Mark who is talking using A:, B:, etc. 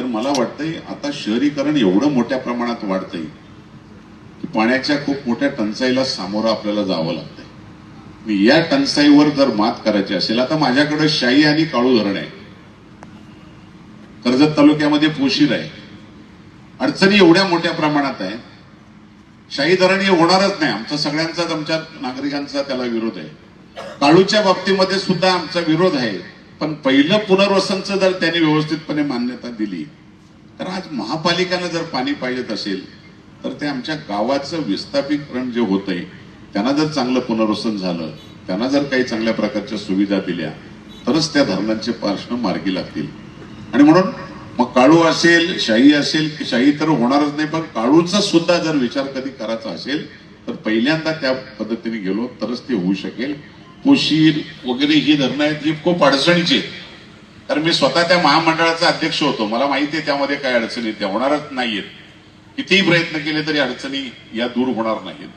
A: तर मला वाटतंय आता शहरीकरण एवढं मोठ्या प्रमाणात वाढतंय की पाण्याच्या खूप मोठ्या टंचाईला सामोरं आपल्याला जावं लागतंय. या टंचाईवर जर मात करायची असेल आता माझ्याकडे शाही आणि काळू धरण आहे. कर्जत तालुक्यामध्ये पोशीर आहे. अडचणी एवढ्या मोठ्या प्रमाणात आहे. शाही धरण हे होणारच नाही. आमचा सगळ्यांचाच आमच्या नागरिकांचा त्याला विरोध आहे. काळूच्या बाबतीमध्ये सुद्धा आमचा विरोध आहे. पण पहिलं पुनर्वसनचं जर त्यांनी व्यवस्थितपणे मान्यता दिली तर आज महापालिकानं जर पाणी पाहिजेत असेल तर ते आमच्या गावाचं विस्थापितकरण जे होतंय त्यांना जर चांगलं पुनर्वसन झालं त्यांना जर काही चांगल्या प्रकारच्या सुविधा दिल्या तरच त्या धरणांचे प्रश्न मार्गी लागतील. आणि म्हणून मग काळू असेल शाही असेल की शाही तर होणारच नाही पण काळूचा सुद्धा जर विचार कधी करायचा असेल तर पहिल्यांदा त्या पद्धतीने गेलो तरच ते होऊ शकेल. मुशीर वगैरे ही धरणं आहेत ही खूप अडचणीची आहेत. कारण मी स्वतः त्या महामंडळाचा अध्यक्ष होतो. मला माहिती आहे त्यामध्ये काय अडचणी त्या होणारच नाहीयेत. कितीही प्रयत्न केले तरी अडचणी या दूर होणार नाहीत